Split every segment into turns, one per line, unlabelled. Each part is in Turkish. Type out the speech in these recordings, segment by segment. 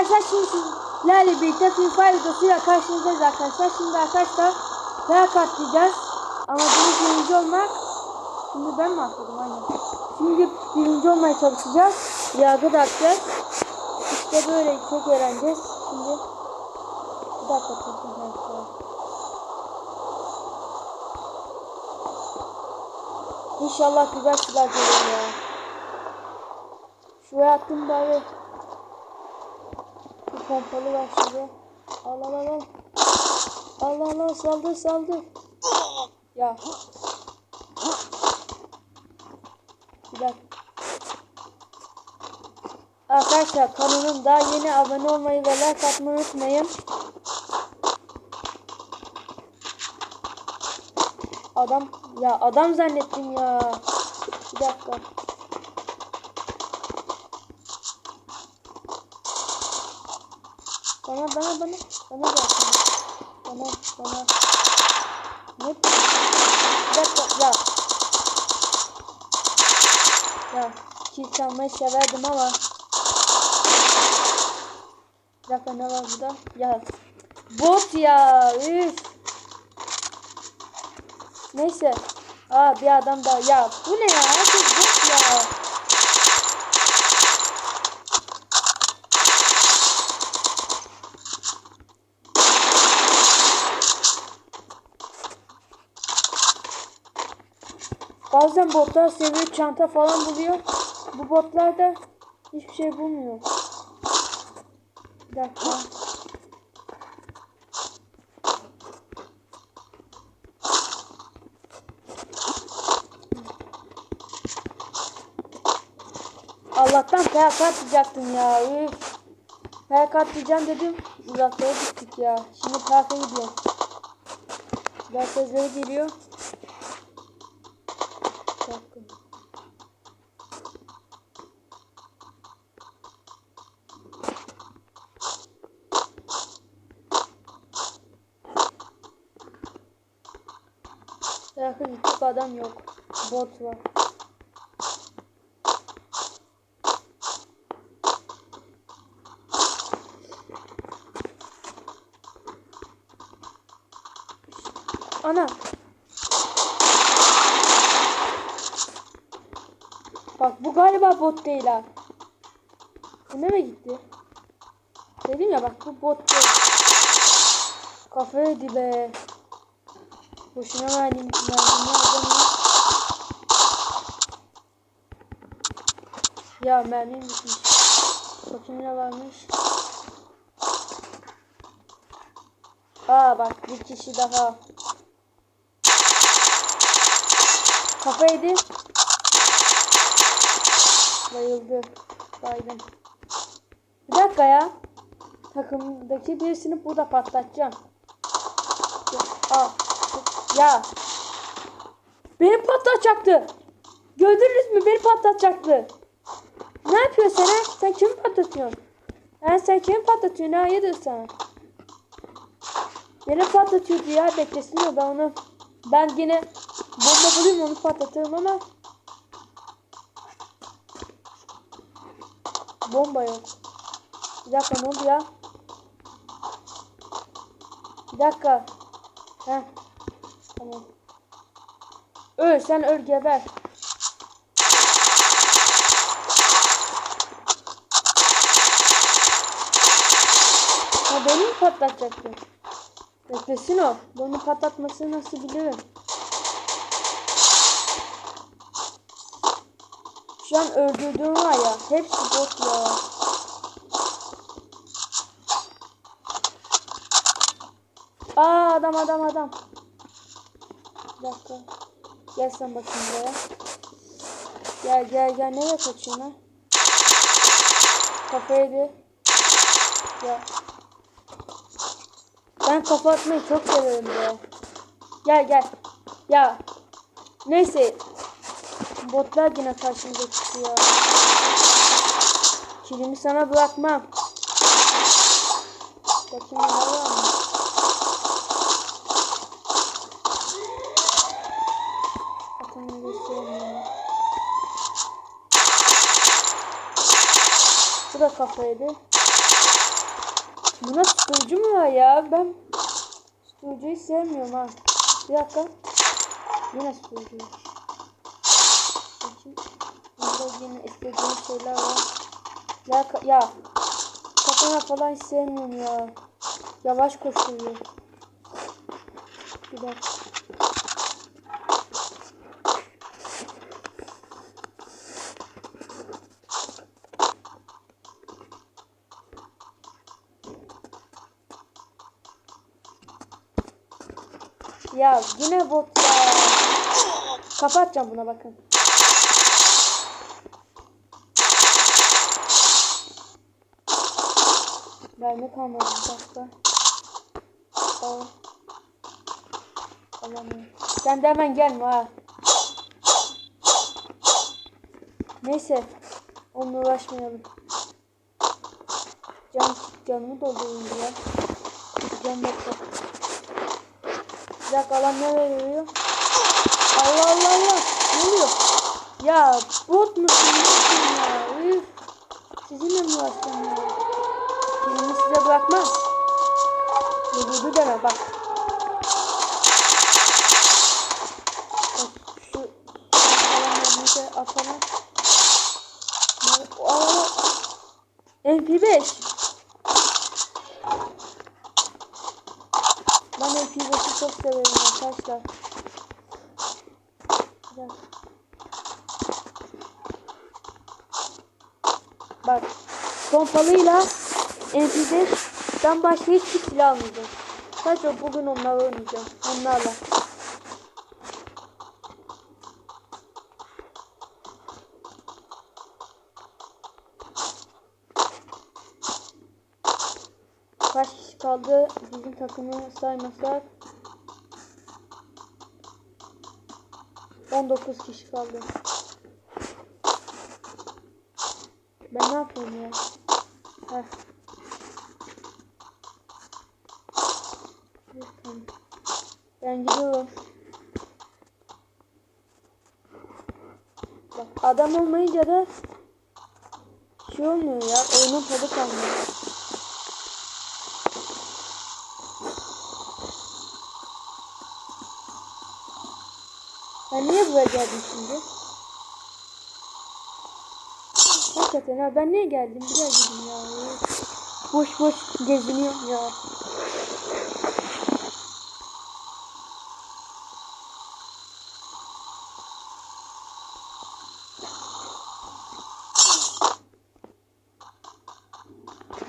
Arkadaşlar şimdi sizlerle birlikte Fire videosuyla karşınızdayız arkadaşlar. Şimdi arkadaşlar dayak atlayacağız. Amacımız birinci olmak. Şimdi ben mi atladım aynen. Şimdi birinci olmaya çalışacağız. Yargı da atacağız. İşte böyle çok öğreneceğiz. Şimdi bir dakika arkadaşlar. İnşallah güzel şeyler gelir ya. Şuraya attım bari. Pompalı var şurada. Al al al al. Al al al saldır saldır. Ya. Bir dakika. Arkadaşlar kanalımda yeni abone olmayı ve like atmayı unutmayın. Adam ya adam zannettim ya. Bir dakika. Bana bana bana bana gel bana. Bana. Ne? Dakika ya. Ya kill çalmayı severdim ama. Bir dakika ne var burada? Ya. Bot ya. Üf. Neyse. Aa bir adam daha. Ya bu ne ya? Herkes bot ya. Bazen botlar seviyor çanta falan buluyor. Bu botlar da hiçbir şey bulmuyor. Bir dakika. Allah'tan PK atacaktım ya. Üf. PK atacağım dedim. Uzaklara gittik ya. Şimdi PK gidiyorum. Biraz geliyor. Bir dakika. Yakın gittik adam yok. Bot var. Ana. Bak bu galiba bot değil ha. Bu nereye gitti? Dedim ya bak bu bot değil. Kafaydı be. Boşuna verdim. Mermini adamı. Ya mermim bitmiş. Bakayım ne varmış. Aa bak bir kişi daha. Kafa yedi. Bayıldı. Baydım. Bir dakika ya. Takımdaki birisini burada patlatacağım. Aa, ya. Beni patlatacaktı. Gördünüz mü? Beni patlatacaktı. Ne yapıyorsun sen? Sen kimi patlatıyorsun? Ha, sen kimi patlatıyorsun? Ha, hayırdır sana? Beni patlatıyordu ya. Beklesin ben onu. Ben yine bomba bulayım onu patlatırım ama bomba yok. Bir dakika ne oldu ya? Bir dakika. Heh. Tamam. Öl sen öl geber. Ha beni mi patlatacaktı? Beklesin o. Bunu patlatmasını nasıl bilirim? Şu an öldürdüğüm var ya. Hepsi bot ya. Aa adam adam adam. Bir dakika. Gel sen bakayım buraya. Gel gel gel. Nereye kaçıyorsun ha? Kafaydı. Ya. Ben kafa atmayı çok severim ya. Gel gel. Ya. Neyse. Botlar yine karşımıza çıktı ya. Kilimi sana bırakmam. Bakayım ne var mı? Da kafaydı. Buna tutucu mu var ya? Ben tutucuyu sevmiyorum ha. Bir dakika. Yine. Bakayım. Bunda yine istediğim şeyler var. Ya, ya. Katana falan sevmiyorum ya. Yavaş koşuyor. Bir dakika. Ya yine bot ya. Kapatacağım buna bakın. Mermi kalmadı bir dakika. Al. Alamıyorum. Sen de hemen gelme ha. Neyse. Onunla uğraşmayalım. Can, canımı doldurayım ya. Can bekle. Bir dakika alan ne veriyor? Allah Allah Allah. Ne oluyor? Ya bot musun? Nesin ya? Üf. Sizinle mi uğraşacağım ya? Kendimi size bırakmam. Vurdu deme bak. Bak şu alanlarımızı atalım. Aa, MP5. Ben MP5'i çok severim arkadaşlar. Dakika. Bak pompalıyla MP5'den başka hiçbir silah almayacağım. Sadece bugün onlarla oynayacağım. Onlarla. Kişi kaldı? Bizim takımı saymasak 19 kişi kaldı. Ben ne yapayım ya? Heh. Ben gidiyorum. Bak adam olmayınca da şey olmuyor ya. Oyunun tadı kalmıyor. Ben niye buraya geldim şimdi? Hakikaten ha ben niye geldim? Gidin ya. Boş boş geziniyorum ya.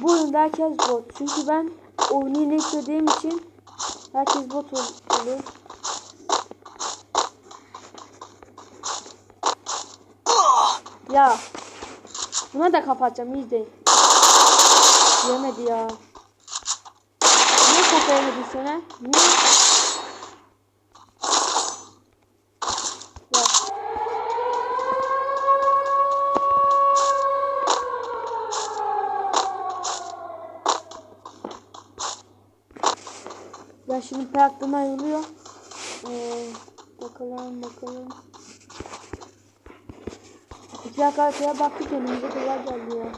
Bu oyunda herkes bot. Çünkü ben oyunu yüklediğim için herkes bot ol- oluyor. Ya. Buna da kapatacağım izleyin. Yemedi ya. Niye kafa yemedin sana? Niye? Ya. Şimdi pek aklıma ayrılıyor. Ee, bakalım bakalım. Dakika arkaya baktık önümüze duvar geldi ya.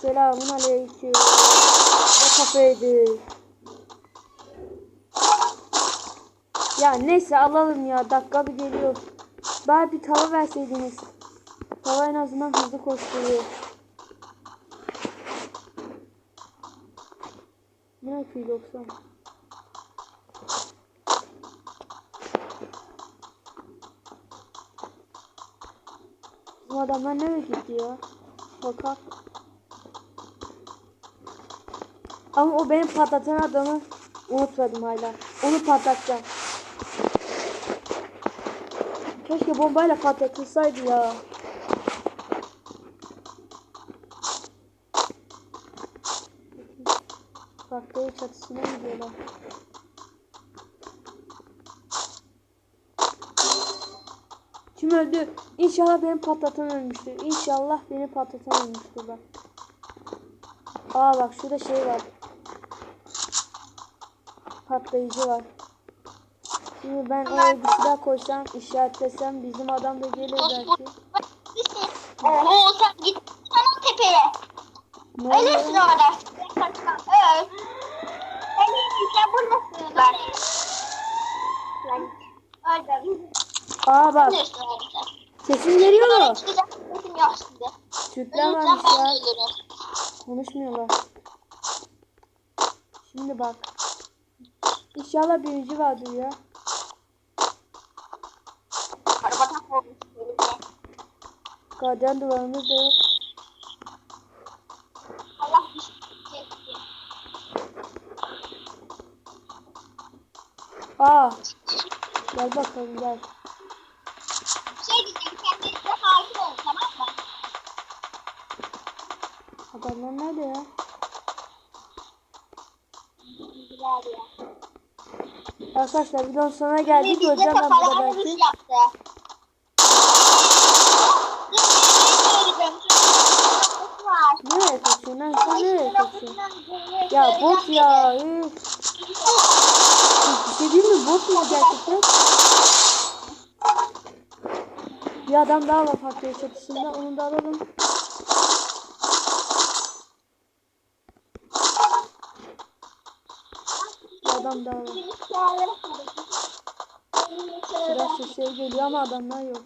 Selamun aleyküm. Ne kafaydı. Ya neyse alalım ya dakika bir geliyor. Bari bir tava verseydiniz. Tava en azından hızlı koşturuyor. Ne yapıyor yoksa? Bu adamlar nereye ya? Bakar. Ama o benim patlatan adamı unutmadım hala. Onu patlatacağım. Keşke bombayla patlatılsaydı ya. Faktörü çatısına gidiyorlar. Kim öldü? İnşallah beni patlatan ölmüştür. İnşallah beni patlatan ölmüştür bak. Aa bak şurada şey var. Patlayıcı var. Şimdi ben oraya bir silah koysam, işaretlesem bizim adam da gelir belki.
Oo sen git tamam tepeye.
Ne
Ölürsün orada. Öl. Ölürsün sen buradasın. Lan. Lan. Öldüm.
Aa bak sesin geliyor mu?
sesim yok şimdi.
Türkler
Ölürsem
varmış
ben
ya.
ölürüm.
Konuşmuyorlar. Şimdi bak. İnşallah birinci vardır ya. Gardiyan duvarımız da yok.
Şey.
Aa. Gel bakalım gel. Adamlar nerede ya? Arkadaşlar videonun sonuna geldik. Göreceğim ben burada belki. Nereye kaçıyorsun lan? Sen nereye kaçıyorsun? Ya bot ya. Bir şey değil mi? Bot mu gerçekten? Bir adam daha var fakir çatısında. Onu da alalım. Bir adam daha var. Biraz sesleri geliyor ama adamlar yok.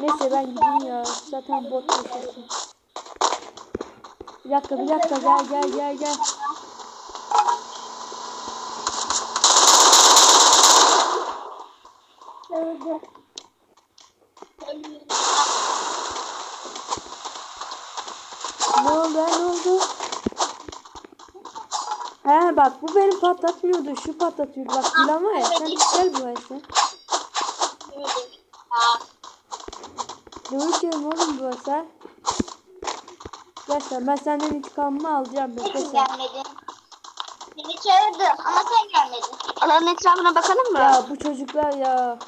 Neyse ben gideyim ya. Zaten bot yaşasın. Bir dakika bir dakika gel gel gel gel. Ne oldu ya, ne oldu? Bak bu beni patlatmıyordu. Şu patlatıyordu. Bak var ya sen gel buraya sen. Dövüşelim oğlum bu. Gel sen ben senden intikamımı alacağım sen.
gelmedin. Beni çağırdı ama sen gelmedin. Alanın etrafına bakalım mı?
Ya bu çocuklar ya.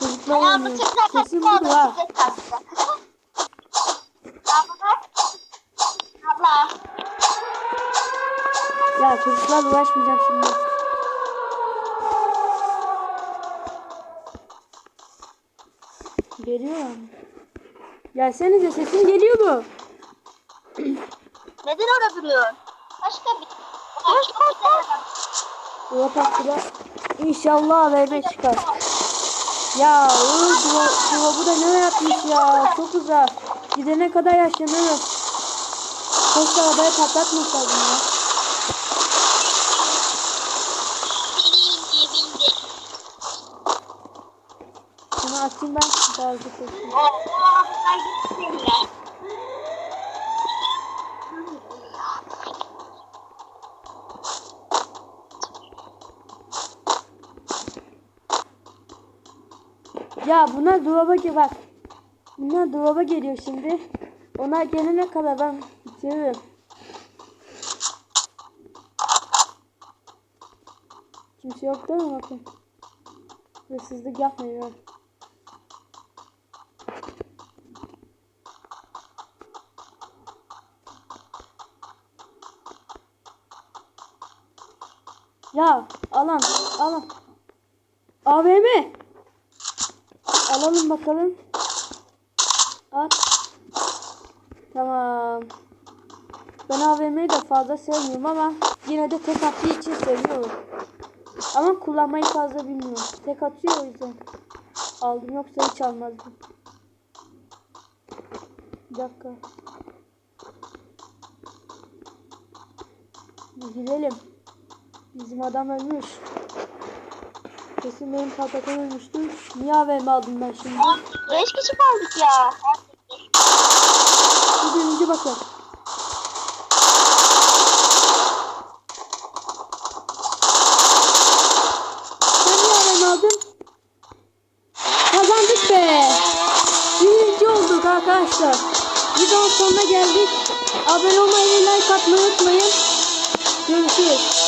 Çocuklar
Ayağımı
oynuyor.
çocuklar taktı
bu ha.
Abla. Abla.
Ya çocuklarla uğraşmayacağım şimdi. Geliyor mu? Gelsenize sesin geliyor mu?
Neden orada duruyor? Başka bir... Başka bir
Yola taktılar. İnşallah AVM çıkar. Ya duva bu da ne yapmış ya? Çok uzak. Gidene kadar yaşlanırım. Koş arabayı patlatmasaydım ya. Şunu açayım ben. Bazı
gitsinler.
Ya bunlar dolaba ki bak. Bunlar dolaba geliyor şimdi. Onlar gelene kadar ben bitiririm. Kimse yok değil mi bakın. Hırsızlık yapmayın. Ya alan alan. AVM. Alalım bakalım. At. Tamam. Ben AVM'yi de fazla sevmiyorum ama yine de tek attığı için seviyorum. Ama kullanmayı fazla bilmiyorum. Tek atıyor o yüzden. Aldım yoksa hiç almazdım. Bir dakika. Bir gidelim. Bizim adam ölmüş. Kesin benim patlakan ölmüştü. Niye AVM aldım ben şimdi?
Beş kişi kaldık ya.
Bir birinci bakın. Sen aldın? Kazandık be. Birinci olduk arkadaşlar. Videonun sonuna geldik. Abone olmayı ve like atmayı unutmayın. Görüşürüz.